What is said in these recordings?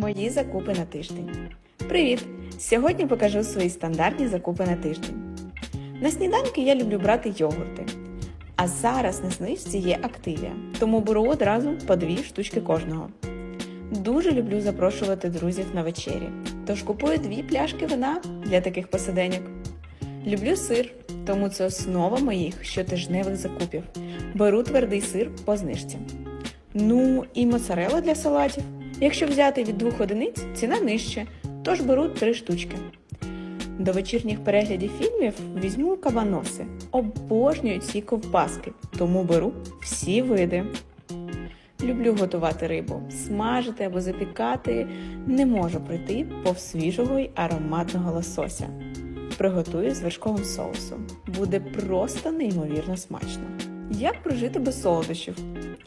Мої закупи на тиждень. Привіт! Сьогодні покажу свої стандартні закупи на тиждень. На сніданки я люблю брати йогурти. А зараз на знижці є активія, тому беру одразу по дві штучки кожного. Дуже люблю запрошувати друзів на вечері, тож купую дві пляшки вина для таких посиденьок. Люблю сир, тому це основа моїх щотижневих закупів. Беру твердий сир по знижці. Ну і моцарела для салатів. Якщо взяти від двох одиниць, ціна нижче, тож беру три штучки. До вечірніх переглядів фільмів візьму кабаноси. Обожнюю ці ковбаски, тому беру всі види. Люблю готувати рибу, смажити або запікати. Не можу пройти повз свіжого й ароматного лосося. Приготую з вершковим соусом. Буде просто неймовірно смачно. Як прожити без солодощів?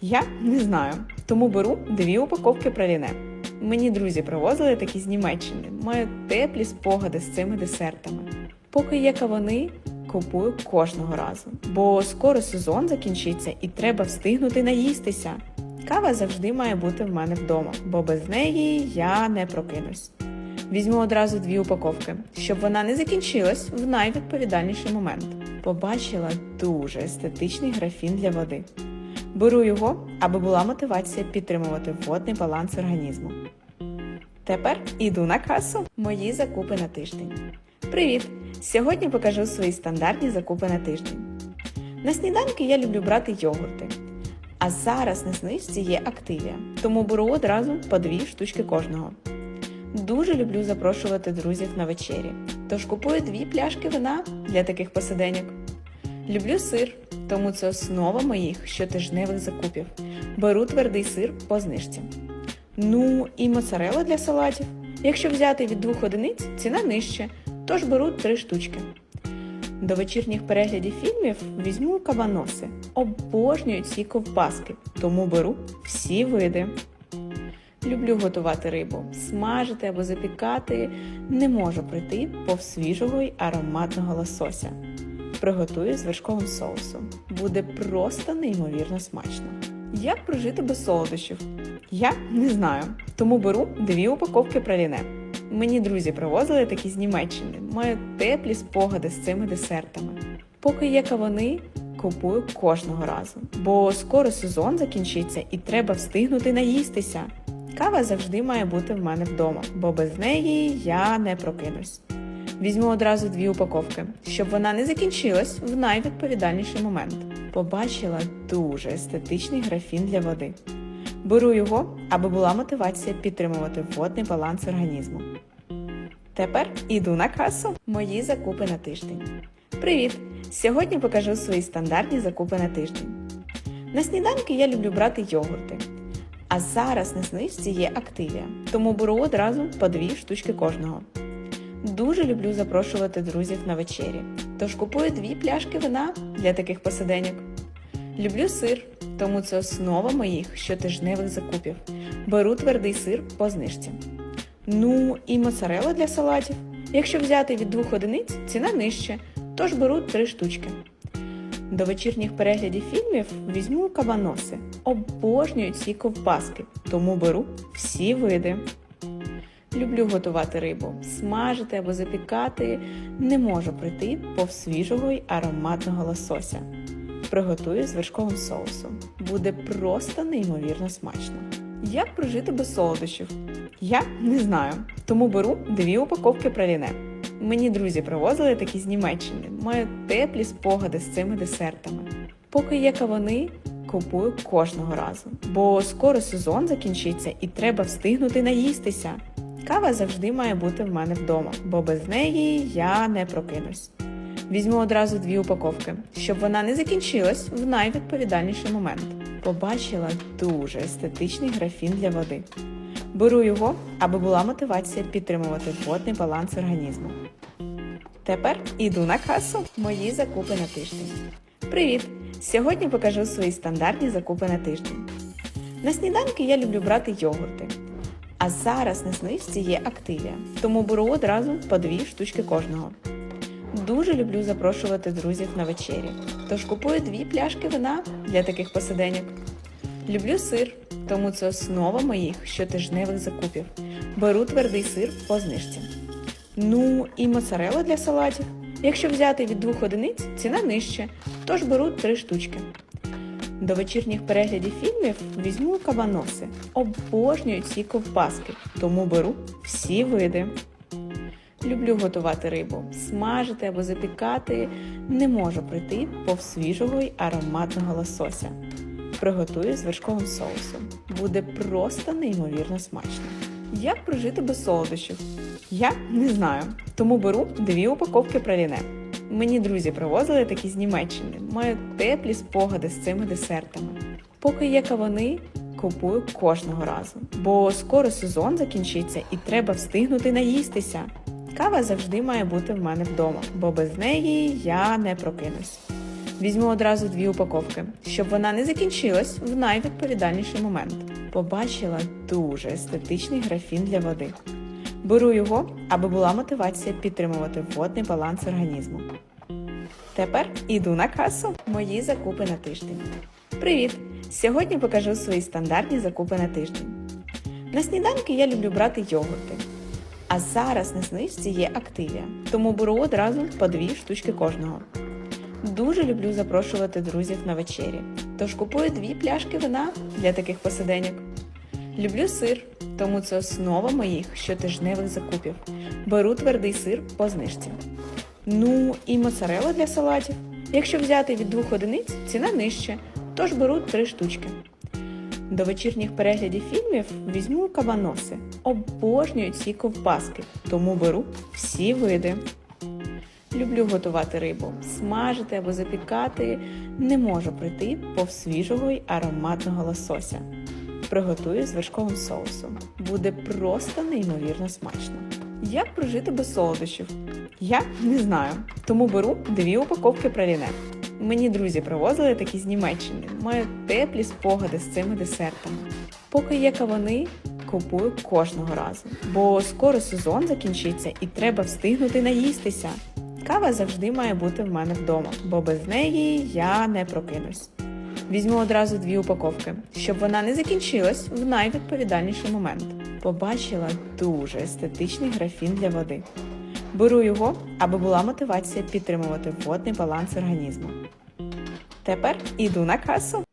Я не знаю, тому беру дві упаковки праліне. Мені друзі привозили такі з Німеччини. Маю теплі спогади з цими десертами. Поки є кавуни, купую кожного разу, бо скоро сезон закінчиться і треба встигнути наїстися. Кава завжди має бути в мене вдома, бо без неї я не прокинусь. Візьму одразу дві упаковки, щоб вона не закінчилась в найвідповідальніший момент. Побачила дуже естетичний графін для води. Беру його, аби була мотивація підтримувати водний баланс організму. Тепер іду на касу. Мої закупи на тиждень. Привіт! Сьогодні покажу свої стандартні закупи на тиждень. На сніданки я люблю брати йогурти. А зараз на знижці є активія, тому беру одразу по дві штучки кожного. Дуже люблю запрошувати друзів на вечері, тож купую дві пляшки вина для таких посиденьок. Люблю сир, тому це основа моїх щотижневих закупів. Беру твердий сир по знижці. Ну і моцарела для салатів. Якщо взяти від двох одиниць, ціна нижче, тож беру три штучки. До вечірніх переглядів фільмів візьму кабаноси. Обожнюю ці ковбаски, тому беру всі види. Люблю готувати рибу, смажити або запікати. Не можу пройти повз свіжого й ароматного лосося. Приготую з вершковим соусом. Буде просто неймовірно смачно. Як прожити без солодощів? Я не знаю, тому беру дві упаковки праліне. Мені друзі привозили такі з Німеччини. Маю теплі спогади з цими десертами. Поки є кавуни, купую кожного разу, бо скоро сезон закінчиться і треба встигнути наїстися. Кава завжди має бути в мене вдома, бо без неї я не прокинусь. Візьму одразу дві упаковки, щоб вона не закінчилась в найвідповідальніший момент. Побачила дуже естетичний графін для води. Беру його, аби була мотивація підтримувати водний баланс організму. Тепер іду на касу. Мої закупи на тиждень. Привіт! Сьогодні покажу свої стандартні закупи на тиждень. На сніданки я люблю брати йогурти. А зараз на знижці є активія, тому беру одразу по дві штучки кожного. Дуже люблю запрошувати друзів на вечері, тож купую дві пляшки вина для таких посиденьок. Люблю сир, тому це основа моїх щотижневих закупів. Беру твердий сир по знижці. Ну і моцарела для салатів. Якщо взяти від двох одиниць, ціна нижче, тож беру три штучки. До вечірніх переглядів фільмів візьму кабаноси. Обожнюю ці ковбаски, тому беру всі види. Люблю готувати рибу, смажити або запікати. Не можу пройти повз свіжого й ароматного лосося. Приготую з вершковим соусом. Буде просто неймовірно смачно. Як прожити без солодощів? Я не знаю, тому беру дві упаковки праліне. Мені друзі привозили такі з Німеччини. Маю теплі спогади з цими десертами. Поки є кавуни, купую кожного разу, бо скоро сезон закінчиться і треба встигнути наїстися. Кава завжди має бути в мене вдома, бо без неї я не прокинусь. Візьму одразу дві упаковки, щоб вона не закінчилась в найвідповідальніший момент. Побачила дуже естетичний графін для води. Беру його, аби була мотивація підтримувати водний баланс організму. Тепер іду на касу. Мої закупи на тиждень. Привіт! Сьогодні покажу свої стандартні закупи на тиждень. На сніданки я люблю брати йогурти. А зараз на знижці є активія, тому беру одразу по дві штучки кожного. Дуже люблю запрошувати друзів на вечері, тож купую дві пляшки вина для таких посиденьок. Люблю сир, тому це основа моїх щотижневих закупів. Беру твердий сир по знижці. Ну і моцарелла для салатів. Якщо взяти від двох одиниць, ціна нижче, тож беру три штучки. До вечірніх переглядів фільмів візьму кабаноси. Обожнюю ці ковбаски, тому беру всі види. Люблю готувати рибу, смажити або запікати. Не можу пройти повз свіжого й ароматного лосося. Приготую з вершковим соусом. Буде просто неймовірно смачно. Як прожити без солодощів? Я не знаю, тому беру дві упаковки праліне. Мені друзі привозили такі з Німеччини. Маю теплі спогади з цими десертами. Поки є кавуни, купую кожного разу, бо скоро сезон закінчиться і треба встигнути наїстися. Кава завжди має бути в мене вдома, бо без неї я не прокинусь. Візьму одразу дві упаковки, щоб вона не закінчилась в найвідповідальніший момент. Побачила дуже естетичний графін для води. Беру його, аби була мотивація підтримувати водний баланс організму. Тепер іду на касу. Мої закупи на тиждень. Привіт! Сьогодні покажу свої стандартні закупи на тиждень. На сніданки я люблю брати йогурти. А зараз на знижці є активія, тому беру одразу по дві штучки кожного. Дуже люблю запрошувати друзів на вечері, тож купую дві пляшки вина для таких посиденьок. Люблю сир, тому це основа моїх щотижневих закупів. Беру твердий сир по знижці. Ну і моцарелла для салатів. Якщо взяти від двох одиниць, ціна нижче, тож беру три штучки. До вечірніх переглядів фільмів візьму кабаноси. Обожнюю ці ковбаски, тому беру всі види. Люблю готувати рибу, смажити або запікати. Не можу пройти повз свіжого й ароматного лосося. Приготую з вершковим соусом. Буде просто неймовірно смачно. Як прожити без солодощів? Я не знаю, тому беру дві упаковки праліне. Мені друзі привозили такі з Німеччини. Маю теплі спогади з цими десертами. Поки є кавуни, купую кожного разу, бо скоро сезон закінчиться і треба встигнути наїстися. Кава завжди має бути в мене вдома, бо без неї я не прокинусь. Візьму одразу дві упаковки, щоб вона не закінчилась в найвідповідальніший момент. Побачила дуже естетичний графін для води. Беру його, аби була мотивація підтримувати водний баланс організму. Тепер іду на касу.